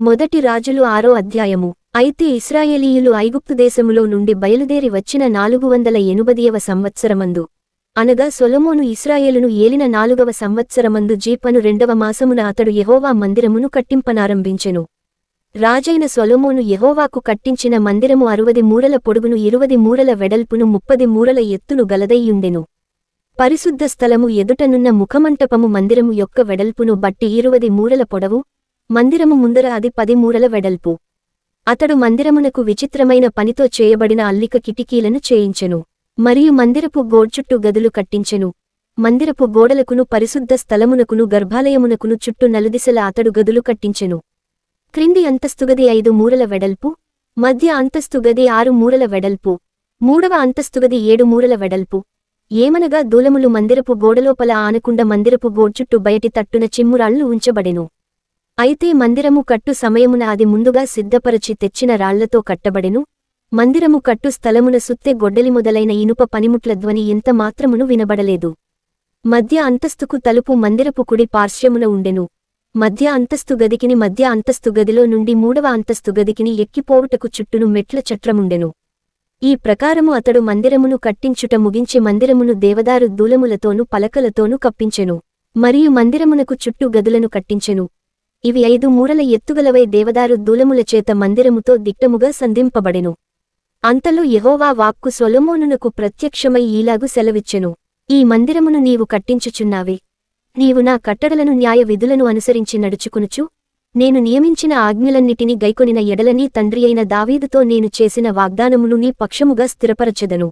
మొదటి రాజులు ఆరో అధ్యాయము. అయితే ఇస్రాయేలీయులు ఐగుప్తుదేశములో నుండి బయలుదేరి వచ్చిన నాలుగు వందల ఎనుబదియవ సంవత్సరమందు. అనగా సొలొమోను ఇస్రాయేలును ఏలిన నాలుగవ సంవత్సరమందు జీపను రెండవ మాసమున అతడు యహోవా మందిరమును కట్టింపనారంభించెను. రాజైన సొలమోను యహోవాకు కట్టించిన మందిరము అరువది మూరల పొడుగును ఇరువది మూరల వెడల్పును ముప్పది మూరల ఎత్తును గలదయ్యుండెను. పరిశుద్ధ స్థలము ఎదుటనున్న ముఖమంటపము మందిరము యొక్క వెడల్పును బట్టి ఇరువది మూరల పొడవు మందిరము ముందర అది పది మూరల వెడల్పు. అతడు మందిరమునకు విచిత్రమైన పనితో చేయబడిన అల్లిక కిటికీలను చేయించెను. మరియు మందిరపు గోడ్చుట్టు గదులు కట్టించెను. మందిరపు గోడలకును పరిశుద్ధ స్థలమునకును గర్భాలయమునకును చుట్టూ నలుదిశల అతడు గదులు కట్టించెను. క్రింది అంతస్తుగది ఐదు మూరల వెడల్పు మధ్య అంతస్తుగది ఆరు మూరల వెడల్పు మూడవ అంతస్తుగది ఏడు మూరల వెడల్పు. ఏమనగా దూలములు మందిరపు గోడలోపల ఆనకుండ మందిరపు గోడ్చుట్టు బయటి తట్టున చిమ్మురాళ్ళు ఉంచబడెను. అయితే మందిరము కట్టు సమయమున అది ముందుగా సిద్ధపరచి తెచ్చిన రాళ్ళతో కట్టబడెను. మందిరము కట్టు స్థలమున సుత్తె గొడ్డలి మొదలైన ఇనుప పనిముట్ల ధ్వని ఎంత మాత్రమును వినబడలేదు. మధ్య అంతస్తుకు తలుపు మందిరపు కుడి పార్శ్వమున ఉండెను. మధ్య అంతస్తు గదికిని మధ్య అంతస్తు గదిలో నుండి మూడవ అంతస్తు గదికిని ఎక్కిపోవుటకు చుట్టును మెట్ల చట్రముండెను. ఈ ప్రకారము అతడు మందిరమును కట్టించుట ముగించి మందిరమును దేవదారు దూలములతోనూ పలకలతోనూ కప్పించెను. మరియు మందిరమునకు చుట్టూ గదులను కట్టించెను. ఇవి ఐదు మూరల ఎత్తుగలవై దేవదారు దూలముల చేత మందిరముతో దిట్టముగా సంధింపబడెను. అంతలో యహోవా వాక్కు సొలమోనునకు ప్రత్యక్షమై ఈలాగు సెలవిచ్చెను. ఈ మందిరమును నీవు కట్టించుచున్నావే. నీవు నా కట్టడలను న్యాయ విధులను అనుసరించి నడుచుకునుచు నేను నియమించిన ఆజ్ఞలన్నిటినీ గైకొనిన ఎడలని తండ్రియైన దావీదుతో నేను చేసిన వాగ్దానమును నీ పక్షముగా స్థిరపరచెదను.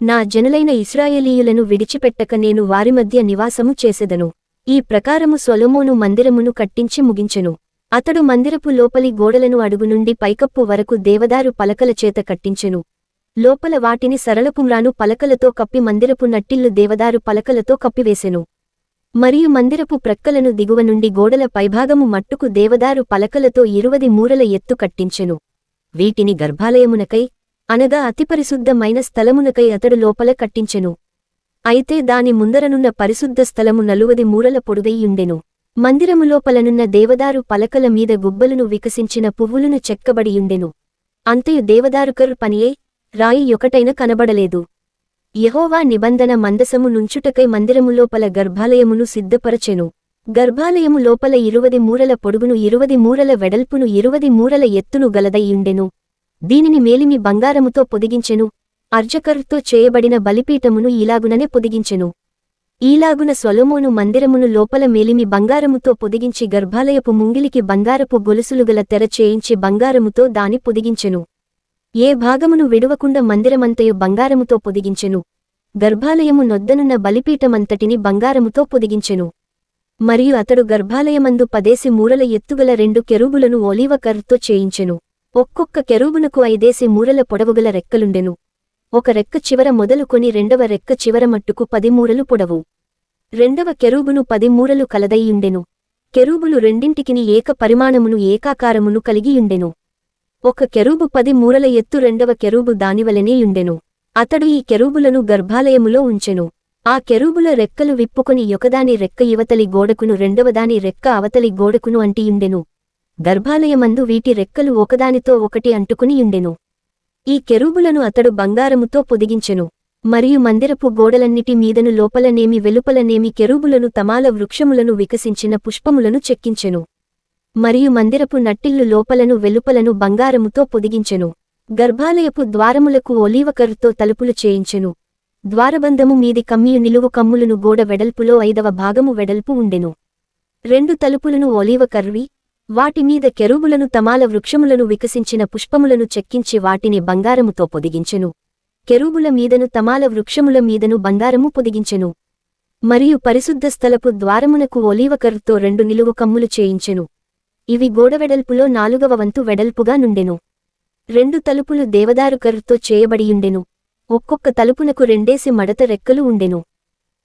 నా జనులైన ఇస్రాయేలీయులను విడిచిపెట్టక నేను వారి మధ్య నివాసము చేసెదను. ఈ ప్రకారము సొలొమోను మందిరమును కట్టించి ముగించెను. అతడు మందిరపు లోపలి గోడలను అడుగు నుండి పైకప్పు వరకు దేవదారు పలకల చేత కట్టించెను. లోపల వాటిని సరళపుమ్రాను పలకలతో కప్పి మందిరపు నట్టిల్లు దేవదారు పలకలతో కప్పివేసెను. మరియు మందిరపు ప్రక్కలను దిగువ నుండి గోడల పైభాగము మట్టుకు దేవదారు పలకలతో ఇరువది మూరల ఎత్తు కట్టించెను. వీటిని గర్భాలయమునకై అనగా అతిపరిశుద్ధమైన స్థలమునకై అతడు లోపల కట్టించెను. అయితే దాని ముందరనున్న పరిశుద్ధ స్థలము నలువది మూరల పొడుగైయుండెను. మందిరము లోపలనున్న దేవదారు పలకల మీద గుబ్బలను వికసించిన పువ్వులను చెక్కబడియుండెను. అంతయు దేవదారుకరు పనియే రాయి యొకటైన కనబడలేదు. యహోవా నిబంధన మందసము నుంచుటకై మందిరము లోపల గర్భాలయమును సిద్ధపరచెను. గర్భాలయము లోపల ఇరువది మూరల పొడుగును ఇరువది మూరల వెడల్పును ఇరువది మూరల ఎత్తును గలదయ్యుండెను. దీనిని మేలిమి బంగారముతో పొదిగించెను. అర్జకర్తో చేయబడిన బలిపీఠమును ఈలాగుననే పొదిగించెను. ఈలాగున స్వలోమోను మందిరమును లోపల మేలిమి బంగారముతో పొదిగించి గర్భాలయపు ముంగిలికి బంగారపు గొలుసులుగల తెర చేయించి బంగారముతో దాని పొదిగించెను. ఏ భాగమును విడువకుండా మందిరమంతయు బంగారముతో పొదిగించెను. గర్భాలయము నొద్దనున్న బలిపీఠమంతటిని బంగారముతో పొదిగించెను. మరియు అతడు గర్భాలయమందు పదేసి మూరల ఎత్తుగల రెండు కెరూబులను ఒలీవకర్తో చేయించెను. ఒక్కొక్క కెరూబునకు ఐదేసి మూరల పొడవుగల రెక్కలుండెను. ఒక రెక్క చివర మొదలుకొని రెండవ రెక్క చివర మట్టుకు పదిమూరలు పొడవు. రెండవ కెరూబును పదిమూరలు కలదయ్యుండెను. కెరూబులు రెండింటికిని ఏక పరిమాణమును ఏకాకారమును కలిగియుండెను. ఒక కెరూబు పది మూరల ఎత్తు రెండవ కెరూబు దానివలనేయుండెను. అతడు ఈ కెరూబులను గర్భాలయములో ఉంచెను. ఆ కెరూబుల రెక్కలు విప్పుకొని ఒకదాని రెక్క ఇవతలి గోడకును రెండవదాని రెక్క అవతలి గోడకును అంటియుండెను. గర్భాలయమందు వీటి రెక్కలు ఒకదానితో ఒకటి అంటుకునియుండెను. ఈ కెరూబులను అతడు బంగారముతో పొదిగించెను. మరియు మందిరపు గోడలన్నిటి మీదను లోపలనేమి వెలుపలనేమి కెరూబులను తమాల వృక్షములను వికసించిన పుష్పములను చెక్కించెను. మరియు మందిరపు నట్టిల్లు లోపలను వెలుపలను బంగారముతో పొదిగించెను. గర్భాలయపు ద్వారములకు ఒలీవకరుతో తలుపులు చేయించెను. ద్వారబంధము మీది కమ్మియు నిలువు కమ్ములను గోడ వెడల్పులో ఐదవ భాగము వెడల్పు ఉండెను. రెండు తలుపులను ఒలీవ వాటిమీద కెరూబులను తమాల వృక్షములను వికసించిన పుష్పములను చెక్కించి వాటిని బంగారముతో పొదిగించెను. కెరూబుల మీదను తమాల వృక్షముల మీదను బంగారము పొదిగించెను. మరియు పరిశుద్ధ స్థలపు ద్వారమునకు ఒలీవకర్తో రెండు నిలువు కమ్ములు చేయించెను. ఇవి గోడవెడల్పులో నాలుగవ వంతు వెడల్పుగా నుండెను. రెండు తలుపులు దేవదారు కర్రతో చేయబడియుండెను. ఒక్కొక్క తలుపునకు రెండేసి మడత రెక్కలు ఉండెను.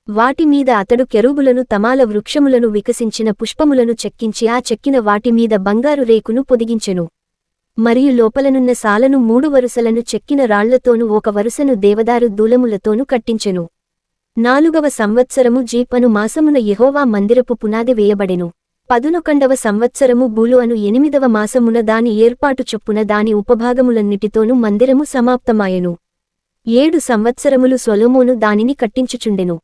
వాటిమీద అతడు కెరూబులను తమాల వృక్షములను వికసించిన పుష్పములను చెక్కించి ఆ చెక్కిన వాటిమీద బంగారు రేకును పొదిగించెను. మరియు లోపలనున్న సాలను మూడు వరుసలను చెక్కిన రాళ్ళతోనూ ఒక వరుసను దేవదారు దూలములతోనూ కట్టించెను. నాలుగవ సంవత్సరము జీపను మాసమున యహోవా మందిరపు పునాది వేయబడెను. పదునొకండవ సంవత్సరము బూలు అను ఎనిమిదవ మాసమున దాని ఏర్పాటు చొప్పున దాని ఉపభాగములన్నిటితోనూ మందిరము సమాప్తమాయెను. ఏడు సంవత్సరములు సొలోమోను దానిని కట్టించుచుండెను.